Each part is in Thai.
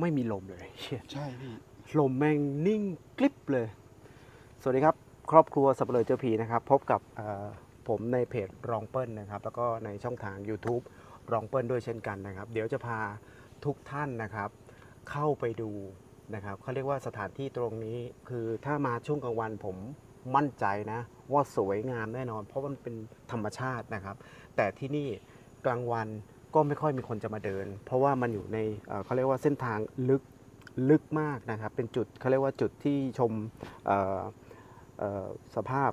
ไม่มีลมเลยเชี่ยใช่พี่ลมแม่งนิ่งกลิบเลย สวัสดีครับ ครอบครัวสับเปลือเจอผีนะครับ พบกับเอ่อผมในเพจรองเปิ้ลนะครับ แล้วก็ในช่องทาง YouTube รองเปิ้ลด้วยเช่นกันนะครับ เดี๋ยวจะพาทุกท่านนะครับ เข้าไปดูนะครับเขาเรียกว่าสถานที่ตรงนี้คือถ้ามาช่วงกลางวันผมมั่นใจนะ ว่าสวยงามแน่นอน เพราะมันเป็นธรรมชาตินะครับ แต่ที่นี่กลางวัน ก็ไม่ค่อยมีคนจะมาเดิน เพราะว่ามันอยู่ในเขาเรียกว่าเส้นทางลึกลึกมากนะครับ เป็นจุดเขาเรียกว่าจุดที่ชมสภาพ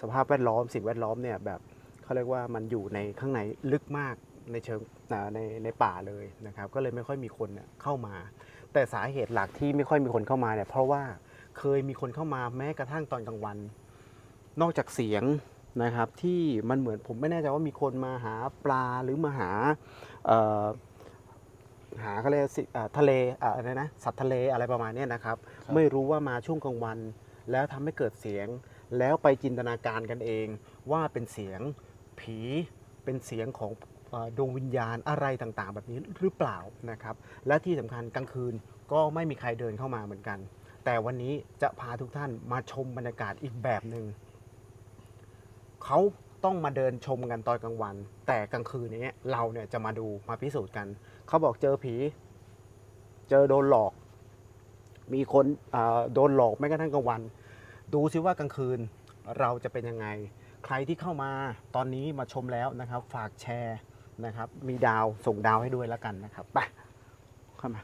สภาพแวดล้อมสิ่งแวดล้อมเนี่ยแบบเขาเรียกว่ามันอยู่ในข้างในลึกมากในเชิงในในป่าเลยนะครับ ก็เลยไม่ค่อยมีคนเข้ามา แต่สาเหตุหลักที่ไม่ค่อยมีคนเข้ามาเนี่ยเพราะว่าเคยมีคนเข้ามาแม้กระทั่งตอนกลางวัน นอกจากเสียง นะครับที่มันเหมือนผมไม่แน่ใจว่ามีคนมาหาปลาหรือมาหาเอ่อหาเขาเรียกสิเอ่อทะเลเอ่ออะไรนะสัตว์ทะเลอะไรประมาณเนี้ยนะครับครับ ไม่รู้ว่ามาช่วงกลางวัน แล้วทำให้เกิดเสียง แล้วไปจินตนาการกันเอง ว่าเป็นเสียงผีเป็นเสียงของเอ่อดวงวิญญาณอะไรต่างๆ แบบนี้หรือเปล่านะครับ และที่สำคัญกลางคืนก็ไม่มีใครเดินเข้ามาเหมือนกัน แต่วันนี้จะพาทุกท่านมาชมบรรยากาศอีกแบบหนึ่ง เขาต้องมาเดินชมกันตอนกลางวัน แต่กลางคืนนี้เราเนี่ยจะมาดูมาพิสูจน์กัน เขาบอกเจอผี เจอโดนหลอก มีคนอ่าโดนหลอกแม้กระทั่งกลางวัน ดูซิว่ากลางคืนเราจะเป็นยังไง ใครที่เข้ามาตอนนี้มาชมแล้วนะครับ ฝากแชร์นะครับ มีดาวส่งดาวให้ด้วยแล้วกันนะครับไปเข้ามา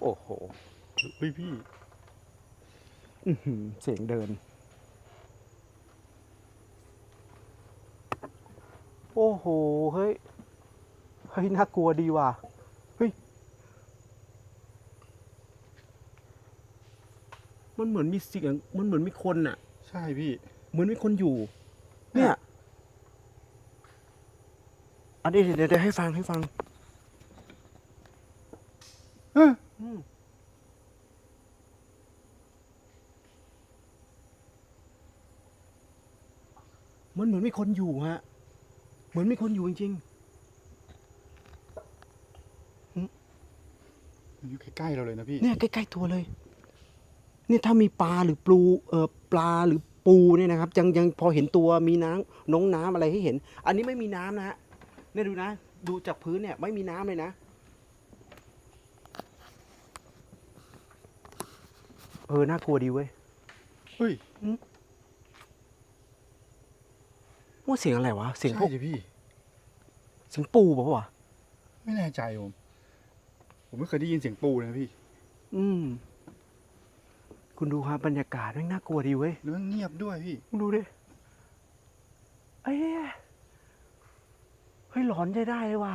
โอ้โหพี่ เสียงเดิน โอ้โห เฮ้ย เฮ้ย น่ากลัวดีว่ะ เฮ้ย มันเหมือนมีเสียง มันเหมือนมีคนน่ะ ใช่พี่ เหมือนมีคนอยู่ เนี่ย อันนี้เดี๋ยวเดี๋ยวให้ฟังให้ฟัง เออ อื มมันเหมือนมีคนอยู่ฮะ เหมือนมีคนอยู่จริงมันอยู่ใกล้ๆเราเลยนะพี่ๆเนี่ยใกล้ๆตัวเลยเนี่ยถ้ามีปลาหรือปลูเอ่อปลาหรือปูเนี่ยนะครับ ยังยังพอเห็นตัวมีน้ำน้องน้ำอะไรให้เห็น อันนี้ไม่มีน้ำนะฮะเนี่ยดูนะ ดูจากพื้นเนี่ยไม่มีน้ำเลยนะ เออน่ากลัวดีเว้ยเฮ้ย ว่าเสียงอะไรวะ เสียงพใช่วกสิพี่ เสียงปูป่ะวะ ไม่แน่ใจผม ผมไม่เคยได้ยินเสียงปูเลยนะพี่อืม คุณดูครับบรรยากาศแม่งน่ากลัวดีเว้ย แล้วมันเงียบด้วยพี่คุณดูดิเอ้ยเฮ้ยหลอนใช้ได้เลยว่ะ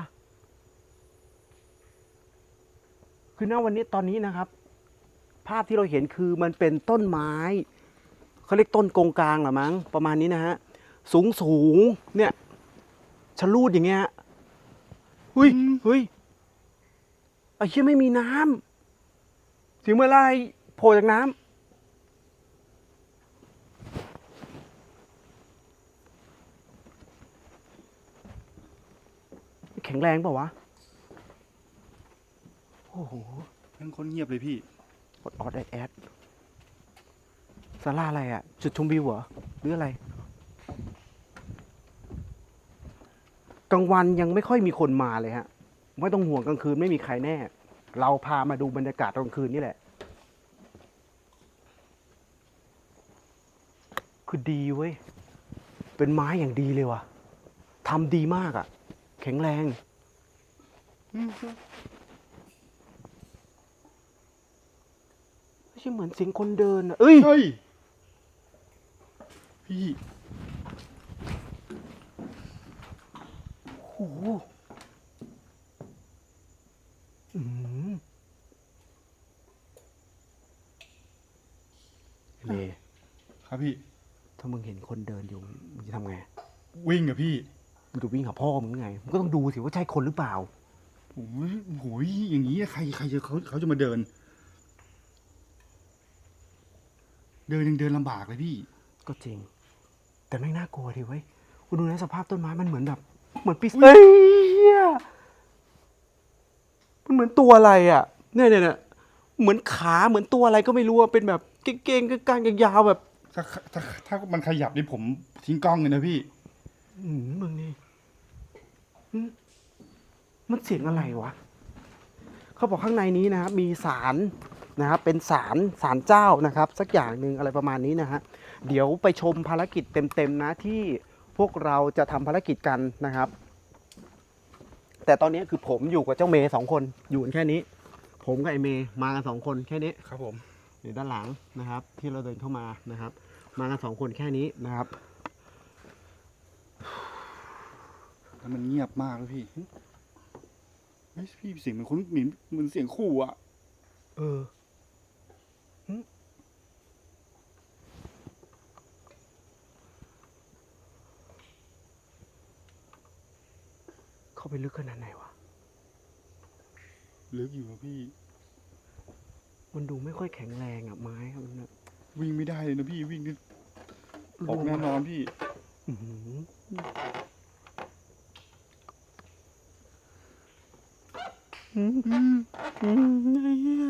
คือณวันนี้ตอนนี้นะครับ ภาพที่เราเห็นคือมันเป็นต้นไม้ เขาเรียกต้นกงกลางเหรอมั้ง ประมาณนี้นะฮะ สูงสูงๆเนี่ยชะลูดอย่างเงี้ยเฮ้ยอืมเฮ้ยไอ้เชี่ยไม่มีน้ำเสียงเมื่อไรโผล่จากน้ำแข็งแรงเปล่าวะ โอ้โหทั้งคนเงียบเลยพี่กดออดแอดแอดสาราอะไรอะ จุดชมวิวเหรอ หรืออะไร กลางวันยังไม่ค่อยมีคนมาเลยฮะไม่ต้องห่วงกลางคืนไม่มีใครแน่ เราพามาดูบรรยากาศกลางคืนนี่แหละ คือดีเว้ย เป็นไม้อย่างดีเลยว่ะทำดีมากอะ แข็งแรงไม่ใช่เหมือนเสียงคนเดินอะเอ้ยเฮ้ยพี่ โอ้โหอืม เลครับพี่ ถ้ามึงเห็นคนเดินอยู่ มึงจะทำไง วิ่งกับพี่ มึงจะวิ่งหาพ่อมึงไง มึงก็ต้องดูสิว่าใช่คนหรือเปล่าโอ้ยโอ้ยอย่างนี้ใครใครจะเขาเขาจะมาเดิน เดินยังเดินลำบากเลยพี่ ก็จริง แต่ไม่งน่ากลัวดิเว้ยคุณดูนะสภาพต้นไม้มันเหมือนแบบ เหมือนปีศาจอุ๊ยเอ้ยยมันเหมือนตัวอะไรอะ เนี่ยเนี่ยเนี่ยเหมือนขาเหมือนตัวอะไรก็ไม่รู้อะเป็นแบบเก่งๆกางๆยาวๆแบบถ้าถ้าถ้ามันขยับนี่ผมทิ้งกล้องเลยนะพี่ อืมมึงนี่อืมมันเสียงอะไรวะ เขาบอกข้างในนี้นะครับมีสารนะครับเป็นสารสารเจ้านะครับ สักอย่างหนึ่งอะไรประมาณนี้นะฮะ เดี๋ยวไปชมภารกิจเต็มๆนะที่ พวกเราจะทำภารกิจกันนะครับ แต่ตอนนี้คือผมอยู่กับเจ้าเมย์สองคนอยู่กันแค่นี้ ผมกับไอเมย์มากันสองคนแค่นี้ครับผมอยู่ด้านหลังนะครับ ที่เราเดินเข้ามานะครับ มากันสองคนแค่นี้นะครับแล้วมันเงียบมากเลยพี่เฮ้ยพี่เสียงมันคุ้นเหมือนเหมือนเสียงขู่อะเออหึเข้าไป ลึกขนาดไหนวะ ลึกอยู่อะพี่ มันดูไม่ค่อยแข็งแรงอะไม้อะมันอะวิ่งไม่ได้เลยนะพี่วิ่งนี่ออกแน่นอนพี่ อื้อหืออืมอืมอืมไอ้เหี้ย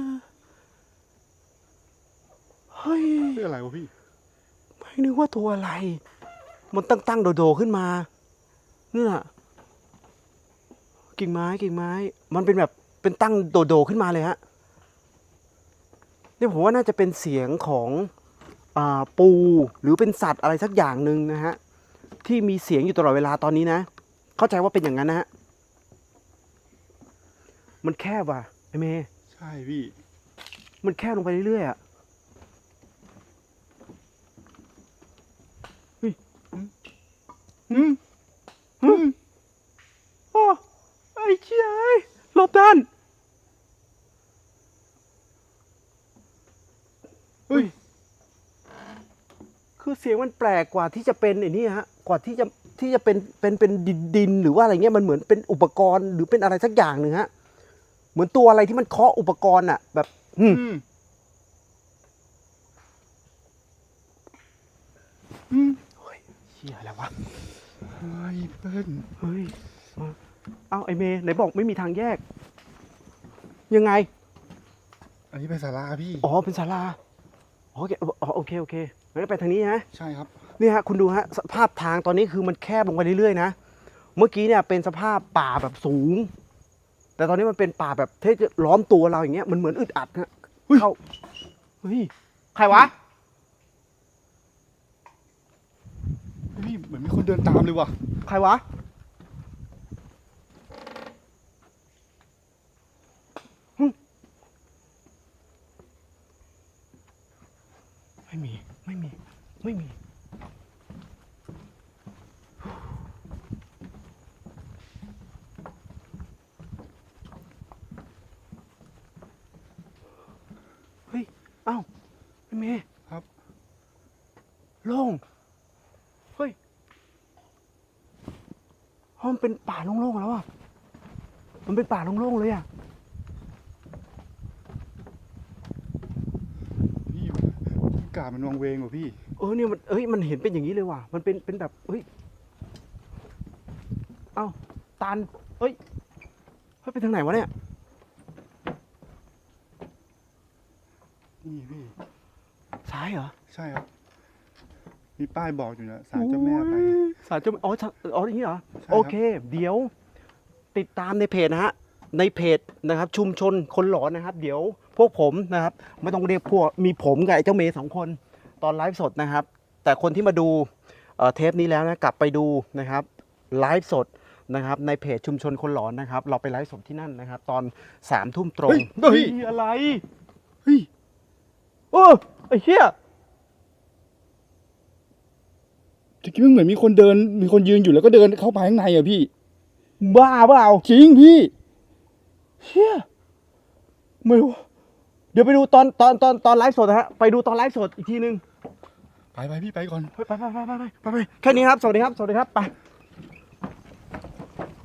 เฮ้ยเรื่องอะไรวะพี่ ไม่นึกว่าตัวอะไร มันตั้งตั้งๆโดดๆขึ้นมาเนี่ย กิ่งไม้กิ่งไม้ มันเป็นแบบเป็นตั้งโดดๆขึ้นมาเลยฮะเนี่ยผมว่าน่าจะเป็นเสียงของอาปูหรือเป็นสัตว์อะไรสักอย่างหนึ่งนะฮะที่มีเสียงอยู่ตลอดเวลาตอนนี้นะ เข้าใจว่าเป็นอย่างนั้นนะฮะมันแคบว่ะไอเมย์ใช่พี่ มันแคบลงไปเรื่อยๆอะอืมอืมโอ้ไอ้ เชี่ยเอ้ยหลบด้านเฮ้ยคือเสียงมันแปลกกว่าที่จะเป็นไอ้นี่ฮะกว่าที่จะที่จะเป็นเป็นเป็นดินดินหรือว่าอะไรเงี้ยมันเหมือนเป็นอุปกรณ์หรือเป็นอะไรสักอย่างหนึ่งฮะเหมือนตัวอะไรที่มันเคาะอุปกรณ์อะแบบอืมอืมอืมเชี่ยอะไรวะเฮ้ยเปิ้ลเฮ้ยมา เอ้าไอเมย์ไหนบอกไม่มีทางแยก ยังไง อันนี้เป็นสาราพี่ อ๋อเป็นศาลาอ๋อโอเคอ๋อโอเคโอเคงั้นไปทางนี้นะใช่ครับ นี่ฮะคุณดูฮะสภาพทางตอนนี้คือมันแคบลงไปเรื่อยๆนะ เมื่อกี้เนี่ยเป็นสภาพป่าแบบสูง แต่ตอนนี้มันเป็นป่าแบบที่จะล้อมตัวเราอย่างเงี้ย มันเหมือนอึดอัดฮะเข้าเฮ้ยใครวะ พี่เหมือนมีคนเดินตามเลยว่ะ ใครวะ ไม่มี ไม่มี ไม่มี เฮ้ย เอ้าไอ้ เมย์ครับ โล่ง เฮ้ยเพราะมันเป็นป่าโล่งๆแล้วอะ มันเป็นป่าโล่งๆเลยอะ พี่อากาศมันวังเวงว่ะพี่ เออเนี่ยมันเอ้ยมันเห็นเป็นอย่างนี้เลยว่ะ มันเป็นเป็นแบบเฮ้ย เอ้าตันเฮ้ย เฮ้ยไปทางไหนวะเนี่ย นี่พี่ ซ้ายเหรอใช่ครับ มีป้ายบอกอยู่นะสารเจ้าแม่ไปโอ้ยสารเจ้าแม่อ๋อสารอ๋ออย่างนี้เหรอ ใช่ครับ โอเค เดี๋ยว ติดตามในเพจนะฮะ ในเพจนะครับ ชุมชนคนหลอนนะครับ เดี๋ยวพวกผมนะครับ ไม่ต้องเรียกพวก มีผมกับไอ้เจ้าเมย์สองคน ตอนไลฟ์สดนะครับ แต่คนที่มาดูเอ่อเทปนี้แล้วนะ กลับไปดูนะครับไลฟ์สดนะครับ ในเพจชุมชนคนหลอนนะครับ เราไปไลฟ์สดที่นั่นนะครับ ตอนสามทุ่มตรงเฮ้ยเฮ้ย อะไร เฮ้ย เออไอ้เหี้ยตะกี้มันเหมือนมีคนเดิน มีคนยืนอยู่แล้วก็เดินเข้าไปข้างในอะพี่ บ้าเปล่าจริงพี่เชี่ยไม่รู้เดี๋ยวไปดูตอนตอนตอนตอนไลฟ์สดนะฮะไปดูตอนไลฟ์สดอีกทีนึงไปไปพี่ไปก่อน ไปไปไปไปไปไปไปแค่นี้ครับสวัสดีครับสวัสดีครับไป